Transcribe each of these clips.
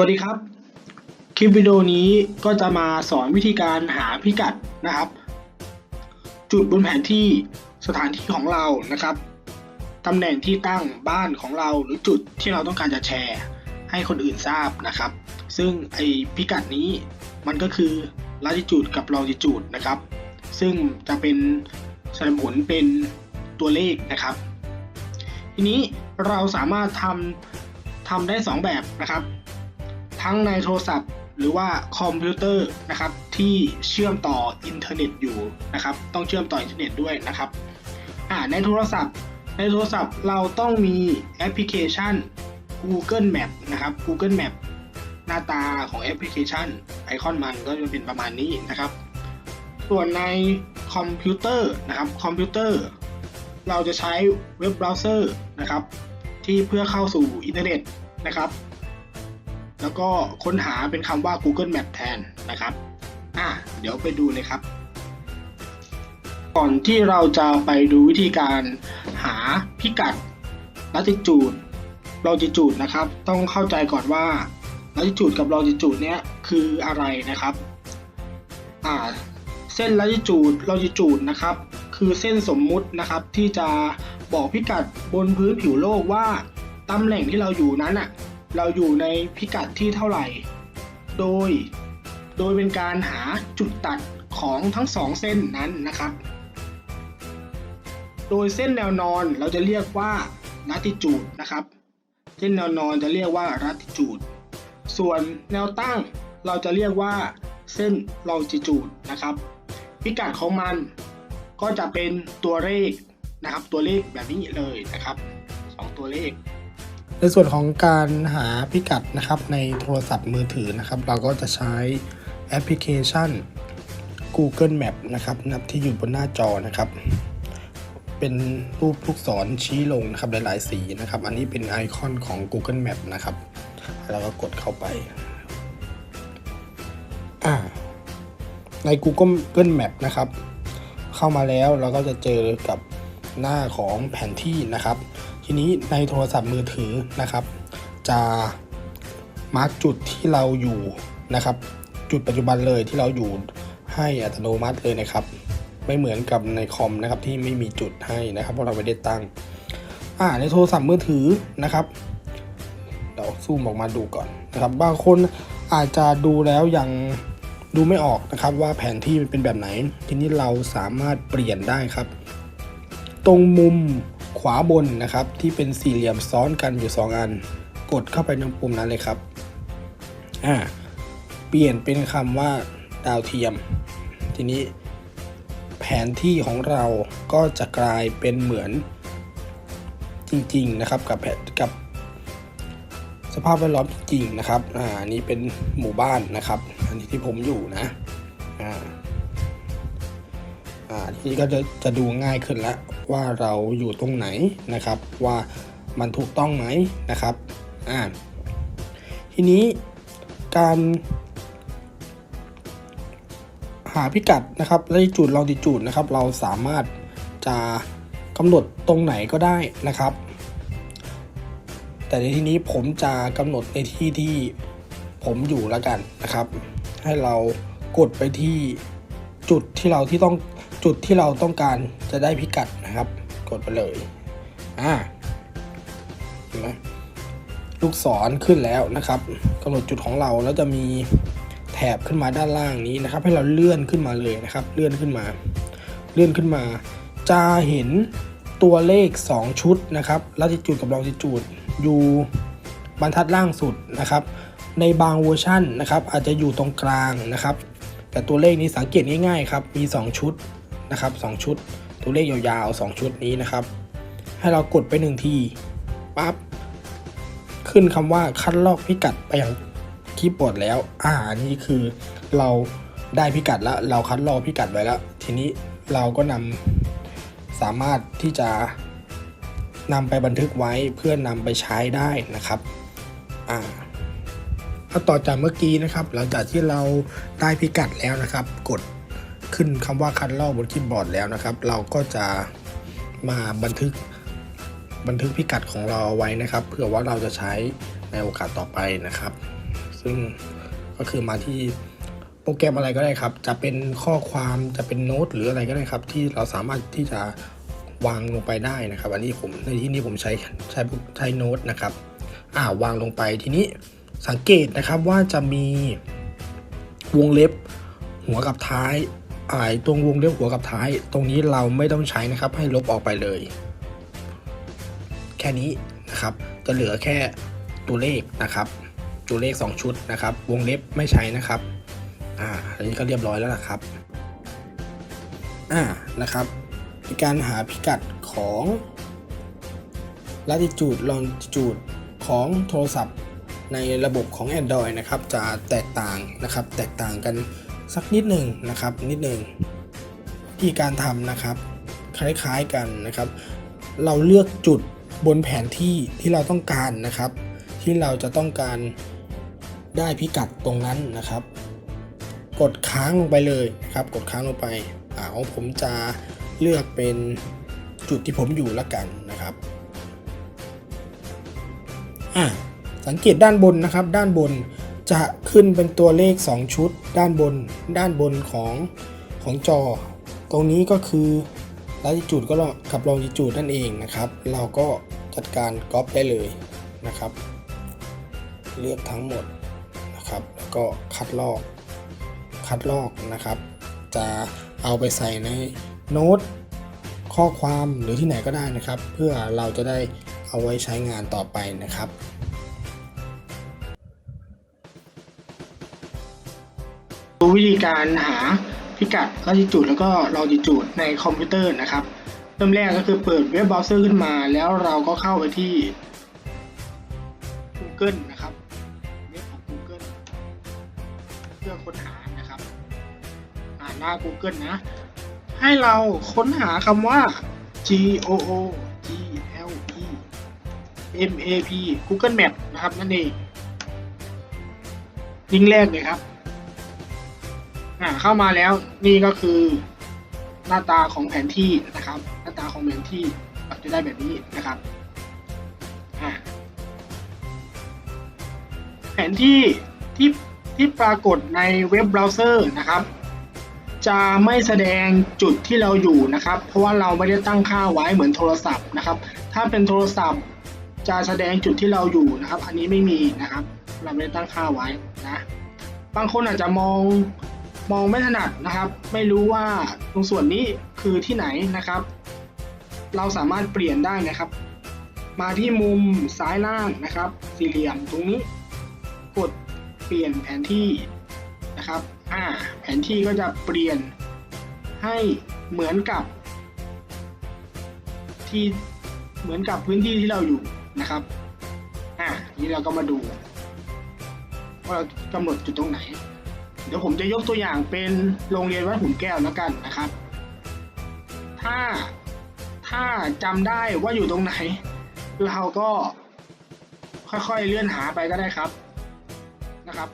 วัสดีครับ คลิปวิดีโอนี้ก็จะมาสอนวิธีการหาพิกัดนะครับ จุดบนแผนที่สถานที่ของเรานะครับตำแหน่งที่ตั้งบ้านของเราหรือจุดที่เราต้องการจะแชร์ ให้คนอื่นทราบนะครับ ซึ่งไอพิกัดนี้มันก็คือ latitude กับ longitude นะครับ ซึ่งจะเป็นสดงผลเป็นตัวเลขนะครับ ทีนี้เราสามารถทำทำได้ 2 แบบนะครับ ทั้งในโทรศัพท์ หรือว่าคอมพิวเตอร์นะครับที่เชื่อมต่ออินเทอร์เน็ตอยู่นะครับต้องเชื่อมต่ออินเทอร์เน็ตด้วยนะครับอ่าในโทรศัพท์ ในโทรศัพท์เราต้องมีแอปพลิเคชัน Google Map นะครับ Google Map หน้าตาของแอปพลิเคชันไอคอนมันก็จะเป็นประมาณนี้นะครับ ส่วนในคอมพิวเตอร์นะครับคอมพิวเตอร์เราจะใช้เว็บเบราว์เซอร์นะครับที่เพื่อเข้าสู่อินเทอร์เน็ตนะครับ แล้วก็ค้นหาเป็นคำว่า Google Map แทนนะครับอะเดี๋ยวไปดูเลยครับ ก่อนที่เราจะไปดูวิธีการหาพิกัด latitude longitude นะครับ ต้องเข้าใจก่อนว่า latitude กับ longitude เนี้ยคืออะไรนะครับอ่าเส้น latitude longitude นะครับคือเส้นสมมุตินะครับที่จะบอกพิกัดบนพื้นผิวโลกว่าตำแหน่งที่เราอยู่นั้นอะ เราอยู่ในพิกัดที่เท่าไหร่ โดย โดยเป็นการหาจุดตัดของทั้งสองเส้นนั้นนะครับ โดยเส้นแนวนอนเราจะเรียกว่า latitude นะครับ เส้นแนวนอนจะเรียกว่า latitude ส่วนแนวตั้งเราจะเรียกว่าเส้น longitude นะครับ พิกัดของมันก็จะเป็นตัวเลขนะครับ ตัวเลขแบบนี้เลยนะครับสองตัวเลข ในส่วนของการหาพิกัดนะครับในโทรศัพท์มือถือนะครับ เราก็จะใช้แอปพลิเคชัน Google Map นะครับนับที่อยู่บนหน้าจอนะครับ เป็นรูปลูกศรชี้ลงนะครับหลายๆสีนะครับ อันนี้เป็นไอคอนของ Google Map นะครับแล้วก็กดเข้าไปใน Google Map นะครับ เข้ามาแล้วเราก็จะเจอกับหน้าของแผนที่นะครับ ทีนี้ในโทรศัพท์มือถือนะครับ จะมาร์กจุดที่เราอยู่นะครับ จุดปัจจุบันเลยที่เราอยู่ให้อัตโนมัติเลยนะครับ ไม่เหมือนกับในคอมนะครับที่ไม่มีจุดให้นะครับเพราะเราไม่ได้ตั้งอ่าในโทรศัพท์มือถือนะครับเดี๋ยวซูมออกมาดูก่อนนะครับ บางคนอาจจะดูแล้วยังดูไม่ออกนะครับว่าแผนที่มันเป็นแบบไหน ทีนี้เราสามารถเปลี่ยนได้ครับ ตรงมุม ขวาบนนะครับ ที่เป็นสี่เหลี่ยมซ้อนกันอยู่ 2 อัน กดเข้าไปตรงปุ่มนั้นเลยครับอ่าเปลี่ยนเป็นคำว่าดาวเทียม ทีนี้แผนที่ของเราก็จะกลายเป็นเหมือนจริงๆนะครับกับแผนกับสภาพแวดล้อมจริงนะครับ อ่านนี้เป็นหมู่บ้านนะครับ อันนี้ที่ผมอยู่นะ อ่า อ่า ทีนี้ก็จะจะดูง่ายขึ้นแล้ว ว่าเราอยู่ตรงไหนนะครับ ว่ามันถูกต้องไหมนะครับอ่าทีนี้การหาพิกัดนะครับและจุดลองดิจูดนะครับ เราสามารถจะกำหนดตรงไหนก็ได้นะครับ แต่ในที่นี้ผมจะกำหนดในที่ที่ผมอยู่แล้วกันนะครับ ให้เรากดไปที่จุดที่เราที่ต้อง จุดที่เราต้องการจะได้พิกัดนะครับ กดไปเลย อ่าเห็นไหมลูกศรขึ้นแล้วนะครับกำหนดจุดของเราแล้วจะมีแถบขึ้นมาด้านล่างนี้นะครับ ให้เราเลื่อนขึ้นมาเลยนะครับ เลื่อนขึ้นมา เลื่อนขึ้นมา จะเห็นตัวเลข 2 ชุดนะครับลัติจูดกับลองติจูดอยู่บรรทัดล่างสุดนะครับ ในบางเวอร์ชันนะครับ อาจจะอยู่ตรงกลางนะครับ แต่ตัวเลขนี้สังเกตง่ายๆครับมี 2 ชุด นะครับ 2 ชุด ตัวเลขยาวๆ 2 ชุดนี้นะครับ ให้เรากดไปหนึ่งทีปั๊บขึ้นคำว่าคัดลอกพิกัดไปอย่างคีย์บอร์ดแล้วอ่านนี่คือเราได้พิกัดแล้ว เราคัดลอกพิกัดไว้แล้ว ทีนี้เราก็นำสามารถที่จะนำไปบันทึกไว้เพื่อนำไปใช้ได้นะครับอ่าถ้าต่อจากเมื่อกี้นะครับ หลังจากที่เราได้พิกัดแล้วนะครับ กด ขึ้นคำว่าคันลอกบนคีย์บอร์ดแล้วนะครับ เราก็จะมาบันทึกบันทึกพิกัดของเราเอาไว้นะครับเผื่อว่าเราจะใช้ในโอกาสต่อไปนะครับ ซึ่งก็คือมาที่โปรแกรมอะไรก็ได้ครับ จะเป็นข้อความจะเป็นโน้ตหรืออะไรก็ได้ครับ ที่เราสามารถที่จะวางลงไปได้นะครับ อันนี้ผมในที่นี้ผมใช้ใช้ใช้โน้ตนะครับอ่าวางลงไปทีนี้สังเกตนะครับว่าจะมีวงเล็บหัวกับท้าย ตรงวงเล็บหัวกับท้าย ตรงนี้เราไม่ต้องใช้นะครับ ให้ลบออกไปเลย แค่นี้นะครับ จะเหลือแค่ตัวเลขนะครับ ตัวเลข 2 ชุดนะครับ วงเล็บไม่ใช้นะครับ อ่า อันนี้ก็เรียบร้อยแล้วนะครับ อ่า นะครับในการหาพิกัดของ latitude l o n g i t u d ของโทรศัพท์ในระบบของ Android นะครับ จะแตกต่างนะครับ แตกต่างกัน สักนิดหนึ่งนะครับ นิดหนึ่งวิธีการทำนะครับ คล้ายๆกันนะครับ เราเลือกจุดบนแผนที่ที่เราต้องการนะครับ ที่เราจะต้องการได้พิกัดตรงนั้นนะครับ กดค้างลงไปเลยนะครับ กดค้างลงไปอ่าของผมจะเลือกเป็นจุดที่ผมอยู่ละกันนะครับอะสังเกตด้านบนนะครับ ด้านบนจะ ขึ้นเป็นตัวเลข 2 ชุด ด้านบนด้านบนของของจอ ตรงนี้ก็คือ latitude ก็กับ longitude นั่นเองนะครับ เราก็จัดการก๊อปได้เลยนะครับ เลือกทั้งหมดนะครับ แล้วก็คัดลอก คัดลอกนะครับ จะเอาไปใส่ในโน้ตข้อความหรือที่ไหนก็ได้นะครับ เพื่อเราจะได้เอาไว้ใช้งานต่อไปนะครับ วิธีการหาพิกัด latitude แล้วก็ longitude ในคอมพิวเตอร์นะครับ เริ่มแรกก็คือเปิดเว็บเบราว์เซอร์ขึ้นมา แล้วเราก็เข้าไปที่ Google นะครับเว็บของ Google เพื่อค้นหานะครับอ่านหน้า Google นะ ให้เราค้นหาคำว่า G O O G L E M A P Google Map นะครับนั่นเองลิงก์แรกเลยครับ อ่าเข้ามาแล้วนี่ก็คือหน้าตาของแผนที่นะครับ หน้าตาของแผนที่เราจะได้แบบนี้นะครับอ่าแผนที่ที่ที่ปรากฏในเว็บเบราว์เซอร์นะครับ จะไม่แสดงจุดที่เราอยู่นะครับ เพราะว่าเราไม่ได้ตั้งค่าไว้เหมือนโทรศัพท์นะครับ ถ้าเป็นโทรศัพท์จะแสดงจุดที่เราอยู่นะครับ อันนี้ไม่มีนะครับ เราไม่ได้ตั้งค่าไว้นะ บางคนอาจจะมอง มองไม่ถนัดนะครับ ไม่รู้ว่าตรงส่วนนี้คือที่ไหนนะครับ เราสามารถเปลี่ยนได้นะครับ มาที่มุมซ้ายล่างนะครับ สี่เหลี่ยมตรงนี้ กดเปลี่ยนแผนที่นะครับอ่าแผนที่ก็จะเปลี่ยนให้เหมือนกับที่เหมือนกับพื้นที่ที่เราอยู่นะครับ อ่านี้เราก็มาดู ว่าเรากำหนดจุดตรงไหน เดี๋ยวผมจะยกตัวอย่างเป็นโรงเรียนวัดขุนแก้วแล้วกันนะครับ ถ้าถ้าจำได้ว่าอยู่ตรงไหน เราก็ค่อยๆเลื่อนหาไปก็ได้ครับนะครับ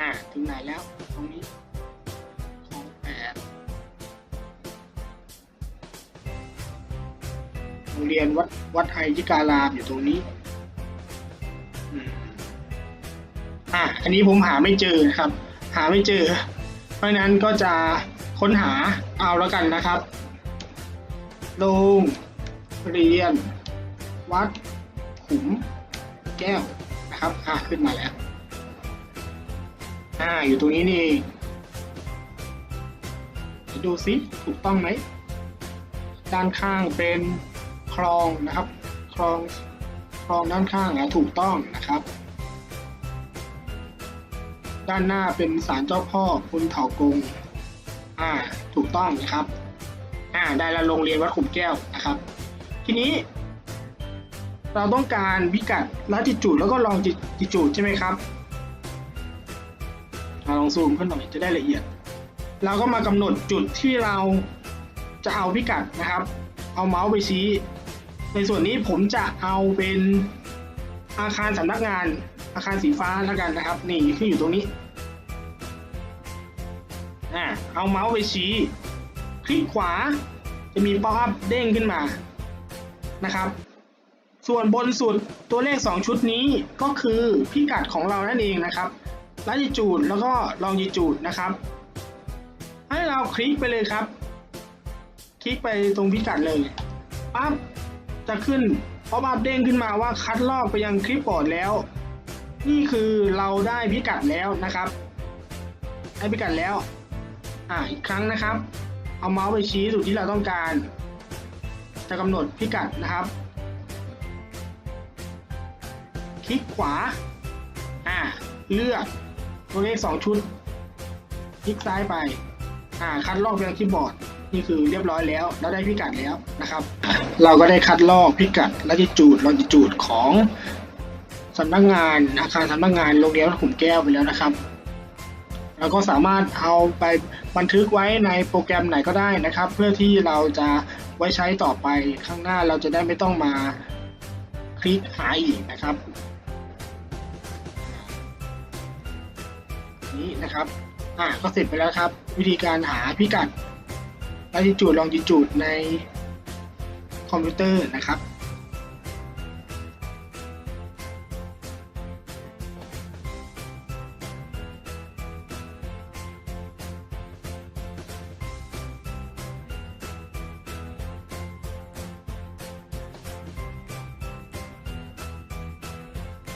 อ่าถึงไหนแล้วตรงนี้ของแปดโรงเรียนวัดวัดไทยยิการามอยู่ตรงนี้ อันนี้ผมหาไม่เจอนะครับ หาไม่เจอ เพราะนั้นก็จะค้นหาเอาแล้วกันนะครับ โรงเรียน วัดขุมแก้วนะครับอะขึ้นมาแล้วอ่าอยู่ตรงนี้นี่ดูซิถูกต้องไหมด้านข้างเป็นคลองนะครับ คลองคลองด้านข้างอะถูกต้องนะครับ ด้านหน้าเป็นศาลเจ้าพ่อคุณเถากง อ่า ถูกต้องนะครับ อ่า ได้ละโรงเรียนวัดขุมแก้วนะครับ ทีนี้ เราต้องการพิกัดลัติจูดแล้วก็ลองจิจูดใช่ไหมครับเราลองซูมขึ้นหน่อยจะได้ละเอียด เราก็มากำหนดจุดที่เราจะเอาพิกัดนะครับ เอาเมาส์ไปชี้ ในส่วนนี้ผมจะเอาเป็นอาคารสำนักงาน อาคารสีฟ้าแล้วกันนะครับ นี่ขึ้นอยู่ตรงนี้อ่าเอาเมาส์ไปชี้คลิกขวาจะมีป๊อปอัพเด้งขึ้นมานะครับ ส่วนบนสุดตัวเลข 2 ชุดนี้ก็คือพิกัดของเรานั่นเองนะครับ latitude แล้วก็ longitude นะครับ ให้เราคลิกไปเลยครับ คลิกไปตรงพิกัดเลยปั๊บจะขึ้นพอบับเด้งขึ้นมาว่าคัดลอกไปยังคลิปบอร์ดแล้ว นี่คือเราได้พิกัดแล้วนะครับได้พิกัดแล้ว อ่าอีกครั้งนะครับ เอาเมาส์ไปชี้จุดที่เราต้องการ จะกำหนดพิกัดนะครับ คลิกขวา อ่า เลือกตัวเลขสองชุด คลิกซ้ายไป อ่า คัดลอกไปยังคีย์บอร์ดนี่คือเรียบร้อยแล้ว เราได้พิกัดแล้วนะครับ เราก็ได้คัดลอกพิกัดแลัติจูดลอจิจูดของ สำนักงานอาคารสำนักงานโรงเรียนวัดขุมแก้วไปแล้วนะครับเราก็สามารถเอาไปบันทึกไว้ในโปรแกรมไหนก็ได้นะครับ เพื่อที่เราจะไว้ใช้ต่อไปข้างหน้าเราจะได้ไม่ต้องมาคลิกหาอีกนะครับ นี่นะครับอ่าก็เสร็จไปแล้วครับ วิธีการหาพิกัด latitude longitude ในคอมพิวเตอร์นะครับ